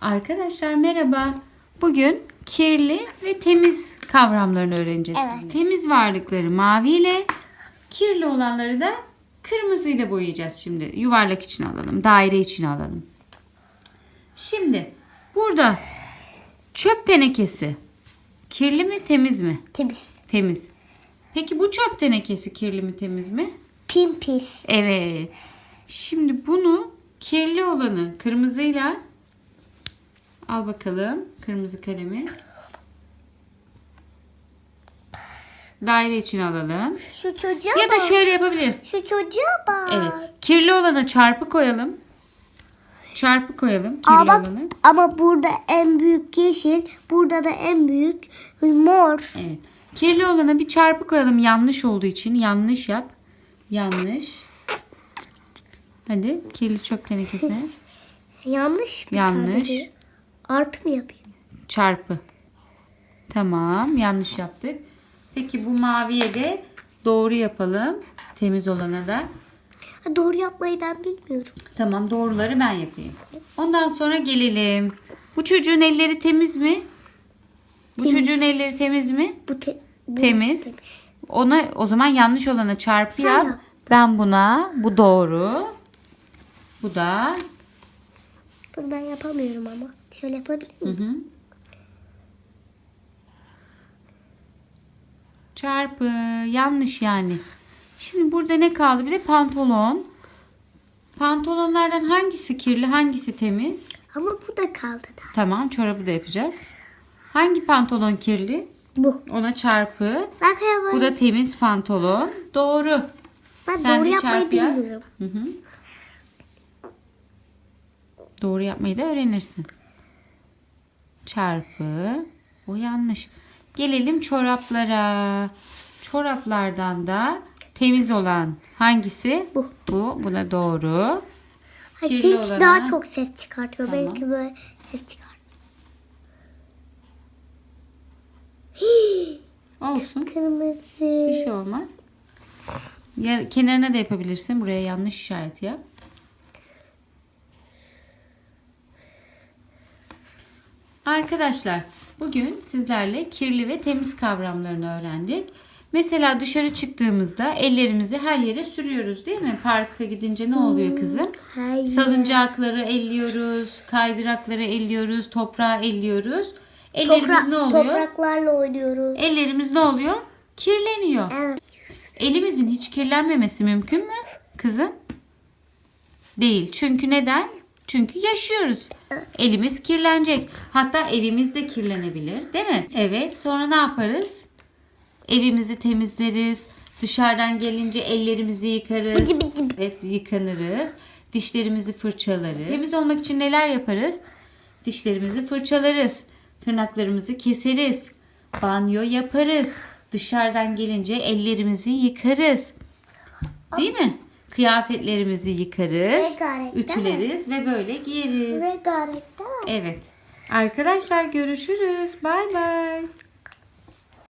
Arkadaşlar merhaba. Bugün kirli ve temiz kavramlarını öğreneceğiz. Evet. Temiz varlıkları maviyle, kirli olanları da kırmızıyla boyayacağız şimdi. Yuvarlak için alalım, daire için alalım. Şimdi burada çöp tenekesi kirli mi temiz mi? Temiz. Temiz. Peki bu çöp tenekesi kirli mi temiz mi? Pin pis. Evet. Şimdi bunu kirli olanı kırmızıyla al bakalım kırmızı kalemi. Daire için alalım. Şu çocuğa Ya da bak. şöyle yapabiliriz. Şu çocuğa bak. Evet. Kirli olana çarpı koyalım. Çarpı koyalım kirli Aa, bak, olanı. ama burada en büyük yeşil, burada da en büyük mor. Evet. Kirli olana bir çarpı koyalım yanlış olduğu için. Yanlış yap. Yanlış. Hadi kirli çöp tenekesine. Yanlış bir Yanlış. tane. Artı mı yapayım? Çarpı. Tamam yanlış yaptık. Peki bu maviye de doğru yapalım. Temiz olana da. Ha, doğru yapmayı ben bilmiyorum. Tamam doğruları ben yapayım. Ondan sonra gelelim. Bu çocuğun elleri temiz mi? Bu Temiz. çocuğun elleri temiz mi? Bu, te- bu Temiz. Ona o zaman yanlış olana çarpı Sen yap. yap. Ben buna bu doğru. Bu da Dur ben yapamıyorum ama. Şöyle yapabilir Hı miyim? hı. Çarpı. Yanlış yani. Şimdi burada ne kaldı? Bir de pantolon. Pantolonlardan hangisi kirli, hangisi temiz? Ama bu da kaldı da. Tamam, çorabı da yapacağız. Hangi pantolon kirli? Bu. Ona çarpı. Bak Bu da temiz pantolon. Doğru. ben sen doğru yapmayı bilmiyorum. Hı hı. Doğru yapmayı da öğrenirsin. Çarpı. O yanlış. Gelelim çoraplara. Çoraplardan da olan hangisi? Bu. Bu. Buna doğru. Ha, Kirli seninki olana- daha çok ses çıkartıyor. Tamam. Belki böyle ses çıkar. Olsun. Kırmızı. Bir şey olmaz. Ya, kenarına da yapabilirsin. Buraya yanlış işaret yap. Arkadaşlar bugün sizlerle kirli ve temiz kavramlarını öğrendik. Mesela dışarı çıktığımızda ellerimizi her yere sürüyoruz değil mi? Parka gidince ne oluyor kızım? Hayır. Salıncakları elliyoruz, kaydırakları elliyoruz, toprağı elliyoruz. Ellerimiz Topra- ne oluyor? Topraklarla oynuyoruz. Ellerimiz ne oluyor? Kirleniyor. Evet. Elimizin hiç kirlenmemesi mümkün mü kızım? Değil. Çünkü neden? Çünkü yaşıyoruz. Elimiz kirlenecek. Hatta evimiz de kirlenebilir, değil mi? Evet. Sonra ne yaparız? Evimizi temizleriz. Dışarıdan gelince ellerimizi yıkarız. Evet, yıkanırız. Dişlerimizi fırçalarız. Temiz olmak için neler yaparız? Dişlerimizi fırçalarız. Tırnaklarımızı keseriz. Banyo yaparız. Dışarıdan gelince ellerimizi yıkarız. Değil mi? Kıyafetlerimizi yıkarız. Mi? Ütüleriz ve böyle giyeriz. Mi? Evet. Arkadaşlar görüşürüz. Bay bay.